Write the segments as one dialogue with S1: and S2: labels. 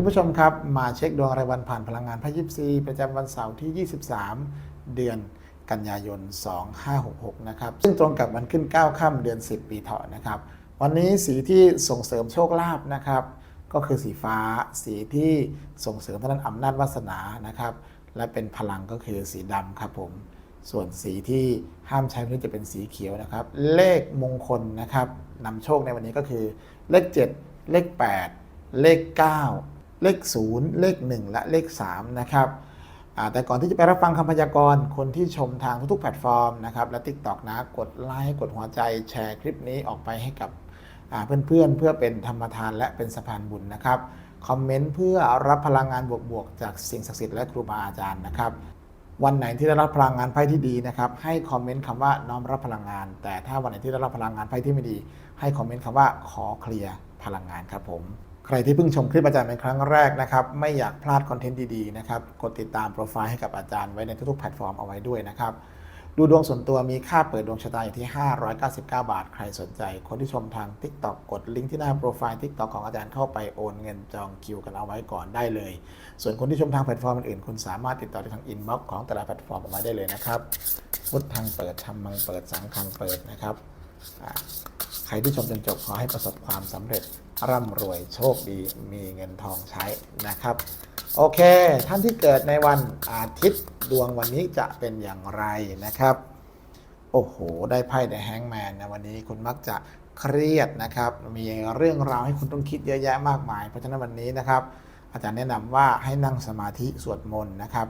S1: คุณผู้ชมครับมาเช็คดวงรายวันผ่านพลังงานพระยิปซีประจำวันเสาร์ที่ 23 เดือนกันยายน 2566 นะครับ ซึ่งตรงกับวันขึ้น 9 ค่ำเดือน 10 ปีเถาะนะครับ วันนี้สีที่ส่งเสริมโชคลาภนะครับ ก็คือสีฟ้า สีที่ส่งเสริมทางด้นอำนาจวาสนานะครับ และเป็นพลังก็คือสีดำครับผม ส่วนสีที่ห้ามใช้นนี้จะเป็นสีเขียวนะครับ เลขมงคลนะครับนำโชคในวันนี้ก็คือเลข 7 เลข 8 เลข 9 เลข 0 เลข 1 และเลข 3 นะครับแต่ก่อนที่จะไปรับฟังคำพยากรณ์คนที่ชมทางทุกๆแพลตฟอร์มนะครับและ TikTok นะกดไลค์กดหัวใจแชร์คลิปนี้ออกไปให้กับอ่าเพื่อนๆเพื่อเป็นธรรมทานและเป็นสะพานบุญนะครับคอมเมนต์เพื่อรับพลังงานบวกๆจากสิ่งศักดิ์สิทธิ์และครูบาอาจารย์นะครับวันไหนที่ได้รับพลังงานไพ่ที่ดีนะครับให้คอมเมนต์คำว่าน้อมรับพลังงาน แต่ถ้าวันไหนที่ได้รับพลังงานไพ่ที่ไม่ดี ให้คอมเมนต์คำว่าขอเคลียร์พลังงานครับผม ใครที่เพิ่งชมคลิปอาจารย์เป็นครั้งแรกนะครับ ไม่อยากพลาดคอนเทนต์ดีๆนะครับ กดติดตามโปรไฟล์ให้กับอาจารย์ไว้ในทุกๆแพลตฟอร์มเอาไว้ด้วยนะครับ ดูดวงส่วนตัวมีค่าเปิดดวงชะตาอยู่ที่ 599 บาท ใครสนใจ คนที่ชมทาง TikTok กดลิงก์ที่หน้าโปรไฟล์ TikTok ของอาจารย์เข้าไปโอนเงินจองคิวกันเอาไว้ก่อนได้เลย ส่วนคนที่ชมทางแพลตฟอร์มอื่นๆคุณสามารถติดต่อได้ทางอินบ็อกซ์ของแต่ละแพลตฟอร์มออกมาได้เลยนะครับพุทธังเปิดธรรมังเปิดสังฆังเปิดนะครับใครที่ชมจนจบขอให้ประสบความสำเร็จ ร่ำรวยโชคดีมีเงินทองใช้นะครับ โอเค ท่านที่เกิดในวันอาทิตย์ดวงวันนี้จะเป็นอย่างไรนะครับ โอ้โห ได้ไพ่ในแฮงแมนนะวันนี้คุณมักจะเครียดนะครับ มีเรื่องราวให้คุณต้องคิดเยอะแยะมากมาย เพราะฉะนั้นวันนี้นะครับ อาจารย์แนะนำว่าให้นั่งสมาธิสวดมนต์นะครับ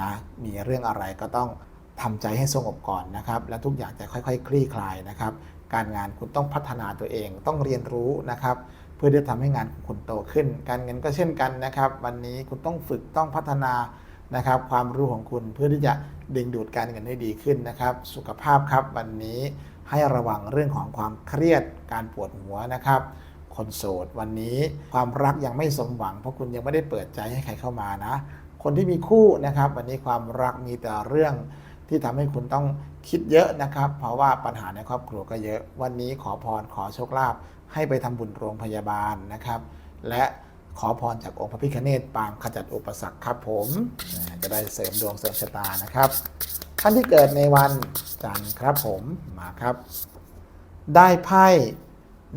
S1: นะมีเรื่องอะไรก็ต้องทำใจให้สงบก่อนนะครับ แล้วทุกอย่างจะค่อยๆ คลี่คลายนะครับ การงานคุณต้องพัฒนาตัวเองต้องเรียนรู้นะครับ เพื่อที่จะทำให้งานของคุณโตขึ้น การเงินก็เช่นกันนะครับ วันนี้คุณต้องฝึกต้องพัฒนานะครับ ความรู้ของคุณเพื่อที่จะดึงดูดการเงินให้ดีขึ้นนะครับ สุขภาพครับวันนี้ให้ระวังเรื่องของความเครียดการปวดหัวนะครับ คนโสดวันนี้ความรักยังไม่สมหวัง เพราะคุณยังไม่ได้เปิดใจให้ใครเข้ามานะ คนที่มีคู่นะครับ วันนี้ความรักมีแต่เรื่องที่ทำให้คุณต้องคิดเยอะนะครับ เพราะว่าปัญหาในครอบครัวก็เยอะ วันนี้ขอพรขอโชคลาภให้ไปทำบุญโรงพยาบาลนะครับ และขอพรจากองค์พระพิฆเนศปางขจัดอุปสรรคครับผมจะได้เสริมดวงเสริมชะตานะครับ ท่านที่เกิดในวันจันทร์ครับผมมาครับ ได้ไพ่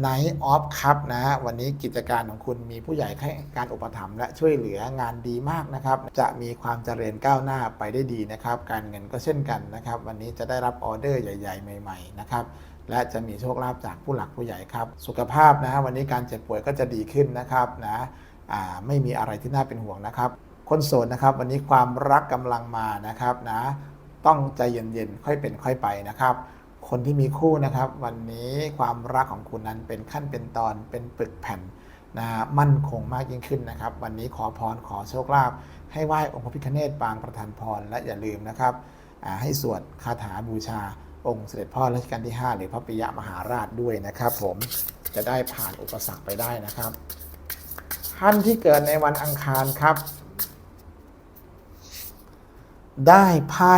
S1: Night of Cup นะฮะวันนี้กิจการของคุณมีผู้ใหญ่ให้การอุปถัมภ์และช่วยเหลืองานดีมากนะครับ จะมีความเจริญก้าวหน้าไปได้ดีนะครับ การเงินก็เช่นกันนะครับ วันนี้จะได้รับออเดอร์ใหญ่ ๆ ใหม่ ๆ นะครับ และจะมีโชคลาภจากผู้หลักผู้ใหญ่ครับ สุขภาพนะฮะวันนี้การเจ็บป่วยก็จะดีขึ้นนะครับนะไม่มีอะไรที่น่าเป็นห่วงนะครับ คนโสดนะครับ วันนี้ความรักกำลังมานะครับนะต้องใจเย็นๆค่อยเป็นค่อยไปนะครับ คนที่มีคู่นะครับ วันนี้ความรักของคุณนั้นเป็นขั้นเป็นตอนเป็นปึกแผ่นนะมั่นคงมากยิ่งขึ้นนะครับ วันนี้ขอพรขอโชคลาภให้ไหว้องค์พระพิฆเนศปางประทานพรและอย่าลืมนะครับให้สวดคาถาบูชา องค์เสด็จพ่อรัชกาลที่ 5 หรือพระปิยมหาราชด้วยนะครับ ผมจะได้ผ่านอุปสรรคไปได้นะครับ ท่านที่เกิดในวันอังคารครับ ได้ไพ่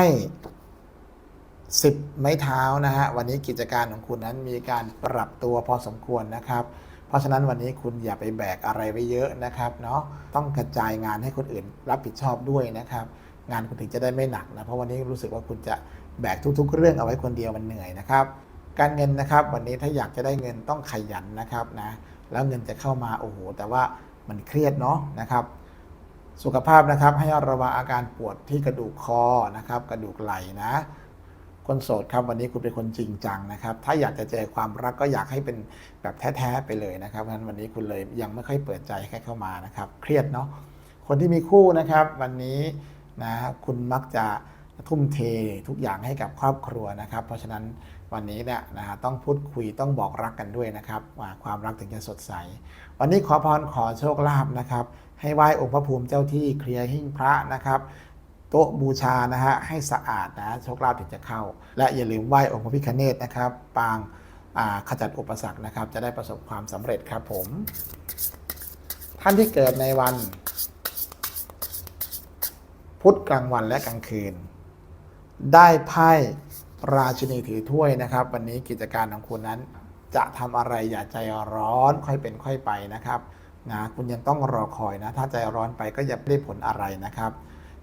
S1: สิบไม้เท้านะฮะวันนี้กิจการของคุณนั้นมีการปรับตัวพอสมควรนะครับ เพราะฉะนั้นวันนี้คุณอย่าไปแบกอะไรไว้เยอะนะครับเนาะต้องกระจายงานให้คนอื่นรับผิดชอบด้วยนะครับ งานคุณถึงจะได้ไม่หนักนะเพราะวันนี้รู้สึกว่าคุณจะ แบกทุก ๆ เรื่องเอาไว้คนเดียวมันเหนื่อยนะครับ การเงินนะครับวันนี้ถ้าอยากจะได้เงินต้องขยันนะครับนะแล้วเงินจะเข้ามาโอ้โหแต่ว่ามันเครียดเนาะนะครับ สุขภาพนะครับให้ระวังอาการปวดที่กระดูกคอนะครับกระดูกไหล่นะคนโสดครับวันนี้คุณเป็นคนจริงจังนะครับ ถ้าอยากจะเจอความรักก็อยากให้เป็นแบบแท้ๆไปเลยนะครับเพราะฉะนั้นวันนี้คุณเลยยังไม่ค่อยเปิดใจให้ใครเข้ามานะครับ เครียดเนาะคนที่มีคู่นะครับ วันนี้นะคุณมักจะ ทุ่มเททุกอย่างให้กับครอบครัวนะครับ เพราะฉะนั้นวันนี้เนี่ยนะฮะต้องพูดคุยต้องบอกรักกันด้วยนะครับว่าความรักถึงจะสดใส วันนี้ขอพรขอโชคลาภนะครับ ให้ไหว้องค์พระภูมิเจ้าที่เคลียร์หิ้งพระนะครับโต๊ะบูชานะฮะให้สะอาดนะโชคลาภถึงจะเข้า และอย่าลืมไหว้องค์พระพิฆเนศนะครับปางขจัดอุปสรรคนะครับ จะได้ประสบความสำเร็จครับผม ท่านที่เกิดในวัน พุธกลางวันและกลางคืน ได้ไพ่ราชินีถือถ้วยนะครับ วันนี้กิจการของคุณนั้น จะทำอะไรอย่าใจร้อนค่อยเป็นค่อยไปนะครับนะคุณยังต้องรอคอยนะ ถ้าใจร้อนไปก็อย่าได้ผลอะไรนะครับ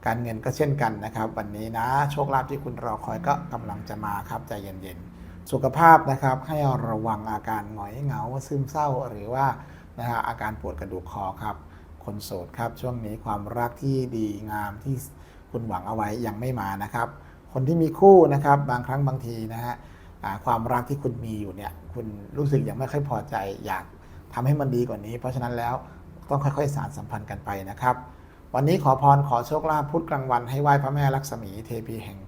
S1: การเงินก็เช่นกันนะครับ วันนี้นะโชคลาภที่คุณรอคอยก็กำลังจะมาครับใจเย็นๆ สุขภาพนะครับให้ระวังอาการหงอยเหงาซึมเศร้าหรือว่านะฮะอาการปวดกระดูกคอครับคนโสดครับช่วงนี้ความรักที่ดีงามที่คุณหวังเอาไว้ยังไม่มานะครับ คนที่มีคู่นะครับ บางครั้งบางทีนะฮะความรักที่คุณมีอยู่เนี่ย คุณรู้สึกยังไม่ค่อยพอใจ อยากทำให้มันดีกว่านี้ เพราะฉะนั้นแล้วต้องค่อยๆ สานสัมพันธ์กันไปนะครับ วันนี้ขอพรขอโชคลาภพุธกลางวันให้ไหว้พระแม่ลักษมีเทพีแห่ง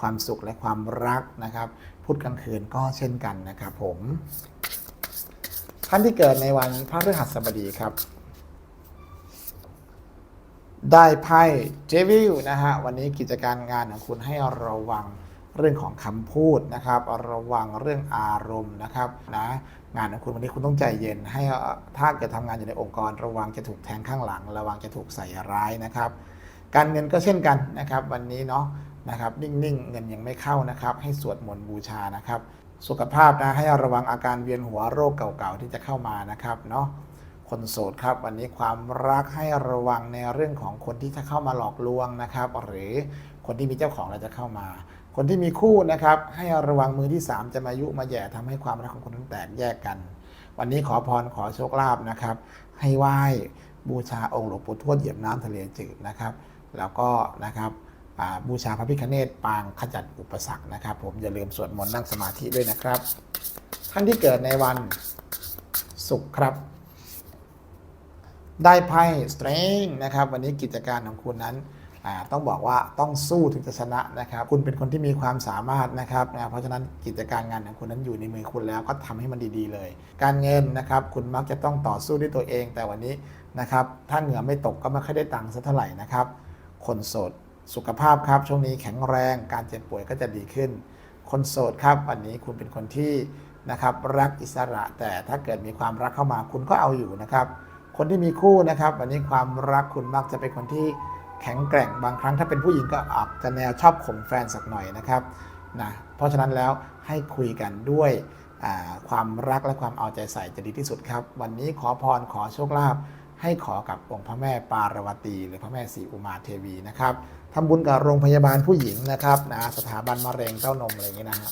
S1: ความสุขและความรักนะครับพุธกลางคืนก็เช่นกันนะครับผม ท่านที่เกิดในวันพระฤหัสบดีครับ ได้ไพ่เจวิลนะฮะวันนี้กิจการงานของคุณให้ระวังเรื่องของคำพูดนะครับระวังเรื่องอารมณ์นะครับนะงานของคุณวันนี้คุณต้องใจเย็น ให้ถ้าเกิดทำงานอยู่ในองค์กร ระวังจะถูกแทงข้างหลัง ระวังจะถูกใส่ร้ายนะครับ การเงินก็เช่นกันนะครับ วันนี้เนาะนะครับนิ่งๆเงินยังไม่เข้านะครับ ให้สวดมนต์บูชานะครับ สุขภาพนะให้ระวังอาการเวียนหัวโรคเก่าๆที่จะเข้ามานะครับเนาะ คนโสดครับ วันนี้ความรักให้ระวังในเรื่องของคนที่จะเข้ามาหลอกลวงนะครับ หรือคนที่มีเจ้าของแล้วจะเข้ามา คนที่มีคู่นะครับ ให้ระวังมือที่ 3 จะมายุมาแย่ทำให้ความรักของคนนั้นแตกแยกกัน วันนี้ขอพรขอโชคลาภนะครับ ให้ไหว้บูชาองค์หลวงปู่ทวดเหยียบน้ำทะเลจืดนะครับ แล้วก็นะครับบูชาพระพิฆเนศปางขจัดอุปสรรคนะครับ ผมอย่าลืมสวดมนต์นั่งสมาธิด้วยนะครับ ท่านที่เกิดในวันศุกร์ครับ ได้ไพ่สเตรงนะครับวันนี้กิจการของคุณนั้นต้องบอกว่าต้องสู้ถึงจะชนะนะครับ คุณเป็นคนที่มีความสามารถนะครับนะเพราะฉะนั้นกิจการงานของคุณนั้นอยู่ในมือคุณแล้วก็ทำให้มันดีๆเลย การเงินนะครับ คุณมักจะต้องต่อสู้ด้วยตัวเอง แต่วันนี้นะครับ ถ้าเหงื่อไม่ตกก็ไม่ค่อยได้ตังค์สักเท่าไหร่นะครับ คนโสดสุขภาพครับ ช่วงนี้แข็งแรง การเจ็บป่วยก็จะดีขึ้น คนโสดครับ วันนี้คุณเป็นคนที่นะครับรักอิสระ แต่ถ้าเกิดมีความรักเข้ามาคุณก็เอาอยู่นะครับ คนที่มีคู่นะครับ วันนี้ความรักคุณมักจะเป็นคนที่แข็งแกร่งบางครั้งถ้าเป็นผู้หญิงก็อาจจะแนวชอบข่มแฟนสักหน่อยนะครับนะเพราะฉะนั้นแล้วให้คุยกันด้วยความรักและความเอาใจใส่จะดีที่สุดครับ วันนี้ขอพรขอโชคลาภให้ขอกับองค์พระแม่ปารวตี หรือพระแม่ศรีอุมาเทวีนะครับทำบุญกับโรงพยาบาลผู้หญิงนะครับนะสถาบันมะเร็งเต้านมอะไรอย่างนี้นะฮะ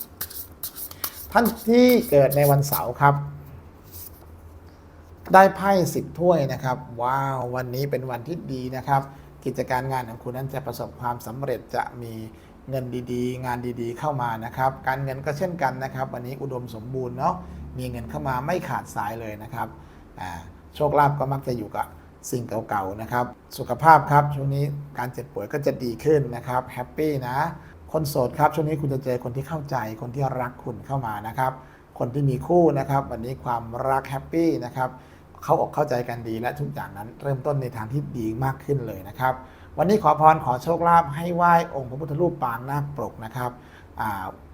S1: ท่านที่เกิดในวันเสาร์ครับ ได้ไพ่สิบถ้วยนะครับ ว้าววันนี้เป็นวันที่ดีนะครับ กิจการงานของคุณนั้นจะประสบความสำเร็จจะมีเงินดีๆ งานดีๆ เข้ามานะครับ การเงินก็เช่นกันนะครับ วันนี้อุดมสมบูรณ์เนาะมีเงินเข้ามาไม่ขาดสายเลยนะครับอ่าโชคลาภก็มักจะอยู่กับสิ่งเก่าๆนะครับ สุขภาพครับช่วงนี้การเจ็บป่วยก็จะดีขึ้นนะครับแฮปปี้นะคนโสดครับช่วงนี้คุณจะเจอคนที่เข้าใจคนที่รักคุณเข้ามานะครับ คนที่มีคู่นะครับ วันนี้ความรักแฮปปี้นะครับ เข้าอกเข้าใจกันดีและทุกอย่างนั้นเริ่มต้นในทางที่ดีมากขึ้นเลยนะครับ วันนี้ขอพรขอโชคลาภให้ไหว้องค์พระพุทธรูปปางนาคปรกนะครับ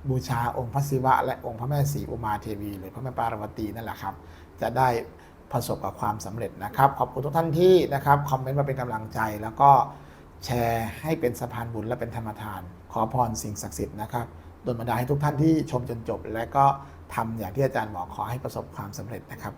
S1: บูชาองค์พระศิวะ และองค์พระแม่ศรีอุมาเทวี หรือพระแม่ปารวตีนั่นแหละครับจะได้ประสบกับความสำเร็จนะครับ ขอบคุณทุกท่านที่นะครับคอมเมนต์มาเป็นกำลังใจ แล้วก็แชร์ให้เป็นสะพานบุญและเป็นธรรมทาน ขอพรสิ่งศักดิ์สิทธิ์นะครับดนบันดาลให้ทุกท่านที่ชมจนจบ และก็ทำอย่างที่อาจารย์บอกขอให้ประสบความสำเร็จนะครับ